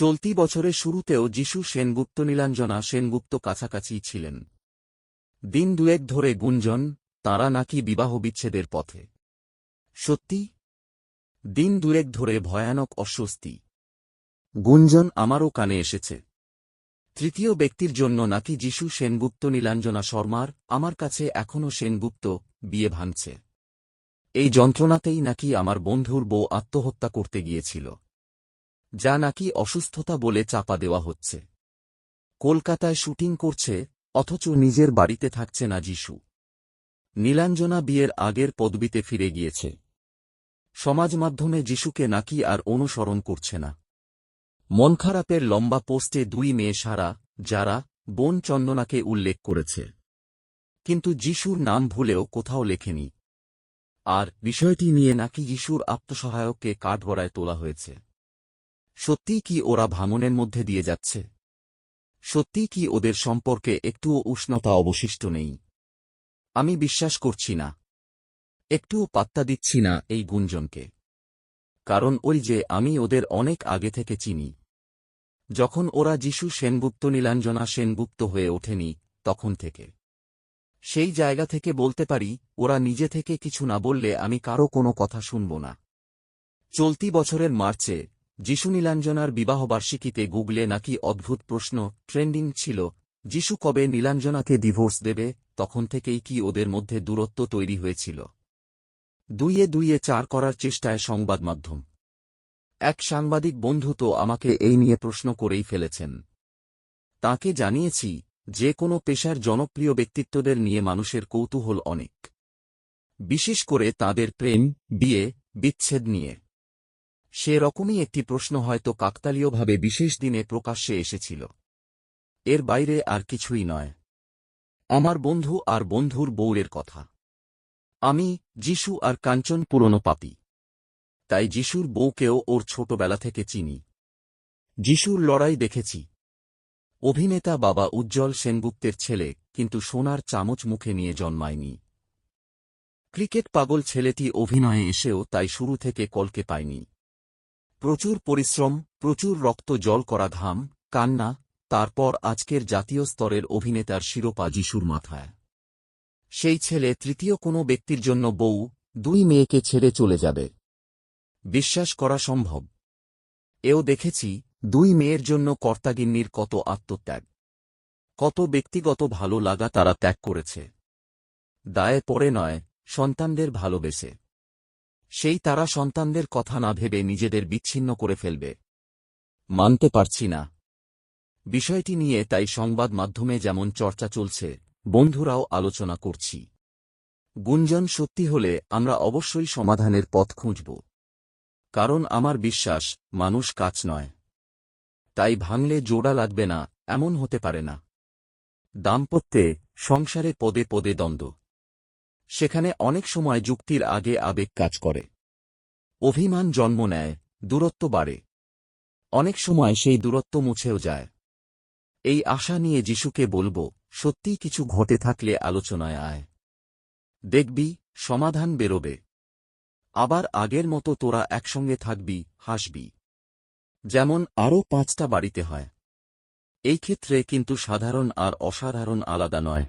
চলতি বছরের শুরুতেও যিশু সেনগুপ্ত নীলাঞ্জনা সেনগুপ্ত কাছাকাছি ছিলেন। দিন দুয়েক ধরে গুঞ্জন, তাঁরা নাকি বিবাহ বিচ্ছেদের পথে। সত্যি? দিন দুয়েক ধরে ভয়ানক অস্বস্তি। গুঞ্জন আমারও কানে এসেছে। তৃতীয় ব্যক্তির জন্য নাকি যিশু সেনগুপ্ত নীলাঞ্জনা শর্মার, আমার কাছে এখনও সেনগুপ্ত, বিয়ে ভাঙছে। এই যন্ত্রণাতেই নাকি আমার বন্ধুর বউ আত্মহত্যা করতে গিয়েছিল। যা নাকি অসুস্থতা বলে চাপা দেওয়া হচ্ছে। কলকাতায় শুটিং করছে, অথচ নিজের বাড়িতে থাকছে না যিশু। নীলাঞ্জনা বিয়ের আগের পদবিতে ফিরে গিয়েছে। সমাজ মাধ্যমে যিশুকে নাকি আর অনুসরণ করছে না। মন খারাপের লম্বা পোস্টে দুই মেয়ে সারা, যারা বোন চন্দনাকে উল্লেখ করেছে। কিন্তু যিশুর নাম ভুলেও কোথাও লেখেনি। আর বিষয়টি নিয়ে নাকি যিশুর আত্মসহায়ককে কাঠগড়ায় তোলা হয়েছে। সত্যিই কি ওরা ভাঙনের মধ্যে দিয়ে যাচ্ছে? সত্যিই কি ওদের সম্পর্কে একটুও উষ্ণতা অবশিষ্ট নেই? আমি বিশ্বাস করছি না। একটুও পাত্তা দিচ্ছি না এই গুঞ্জনকে। কারণ ওই যে আমি ওদের অনেক আগে থেকে চিনি। যখন ওরা যিশু সেনগুপ্ত, নীলাঞ্জনা সেনগুপ্ত হয়ে ওঠেনি, তখন থেকে। সেই জায়গা থেকে বলতে পারি, ওরা নিজে থেকে কিছু না বললে আমি কারও কোনো কথা শুনব না। চলতি বছরের মার্চে যিশু বিবাহবার্ষিকীতে গুগলে নাকি অদ্ভুত প্রশ্ন ট্রেন্ডিং ছিল, যিশু কবে নীলাঞ্জনাকে ডিভোর্স দেবে, তখন থেকেই কি ওদের মধ্যে দূরত্ব তৈরি হয়েছিল? দুইয়ে দুইয়ে চার করার চেষ্টায় সংবাদ মাধ্যম এক সাংবাদিক বন্ধু তো আমাকে এই নিয়ে প্রশ্ন করেই ফেলেছেন। তাকে জানিয়েছি, যে কোনো পেশার জনপ্রিয় ব্যক্তিত্বদের নিয়ে মানুষের কৌতূহল অনেক। বিশেষ করে তাদের প্রেম, বিয়ে, বিচ্ছেদ নিয়ে। সে রকমই একটি প্রশ্ন হয়তো কাকতালীয়ভাবে বিশেষ দিনে প্রকাশ্যে এসেছিল। এর বাইরে আর কিছুই নয়। আমার বন্ধু আর বন্ধুর বউয়ের কথা। আমি, যিশু আর কাঞ্চন পুরনো পাপি। তাই যিশুর বউকেও ওর ছোটবেলা থেকে চিনি। যিশুর লড়াই দেখেছি। অভিনেতা বাবা উজ্জ্বল সেনগুপ্তের ছেলে, কিন্তু সোনার চামচ মুখে নিয়ে জন্মায়নি। ক্রিকেট পাগল ছেলেটি অভিনয়ে এসেও তাই শুরু থেকে কলকে পায়নি। প্রচুর পরিশ্রম, প্রচুর রক্ত জল করা ঘাম, কান্না, তারপর আজকের জাতীয় স্তরের অভিনেতার শিরোপা যিশুর মাথায়। সেই ছেলে তৃতীয় কোনো ব্যক্তির জন্য বউ, দুই মেয়েকে ছেড়ে চলে যাবে। বিশ্বাস করা সম্ভব। এও দেখেছি, দুই মেয়ের জন্য কর্তাগিন্নির কত আত্মত্যাগ। কত ব্যক্তিগত ভালো লাগা তারা ত্যাগ করেছে। দায়ে পড়ে নয়, সন্তানদের ভালোবেসে। সেই তারা সন্তানদের কথা না ভেবে নিজেদের বিচ্ছিন্ন করে ফেলবে। মানতে পারছি না। বিষয়টি নিয়ে তাই সংবাদ মাধ্যমে যেমন চর্চা চলছে, বন্ধুরাও আলোচনা করছি। গুঞ্জন সত্যি হলে আমরা অবশ্যই সমাধানের পথ খুঁজব। কারণ আমার বিশ্বাস, মানুষ কাজ নয়। তাই ভাঙলে জোড়া লাগবে না, এমন হতে পারে না। দাম্পত্যে, সংসারে পদে পদে দ্বন্দ্ব। সেখানে অনেক সময় যুক্তির আগে আবেগ কাজ করে। অভিমান জন্ম নেয়, দূরত্ব বাড়ে। অনেক সময় সেই দূরত্ব মুছেও যায়। এই আশা নিয়ে যিশুকে বলব, সত্যিই কিছু ঘটে থাকলে আলোচনায় আয়। দেখবি, সমাধান বেরোবে। আবার আগের মতো তোরা একসঙ্গে থাকবি, হাসবি। যেমন আরও পাঁচটা বাড়িতে হয়। এই ক্ষেত্রে কিন্তু সাধারণ আর অসাধারণ আলাদা নয়।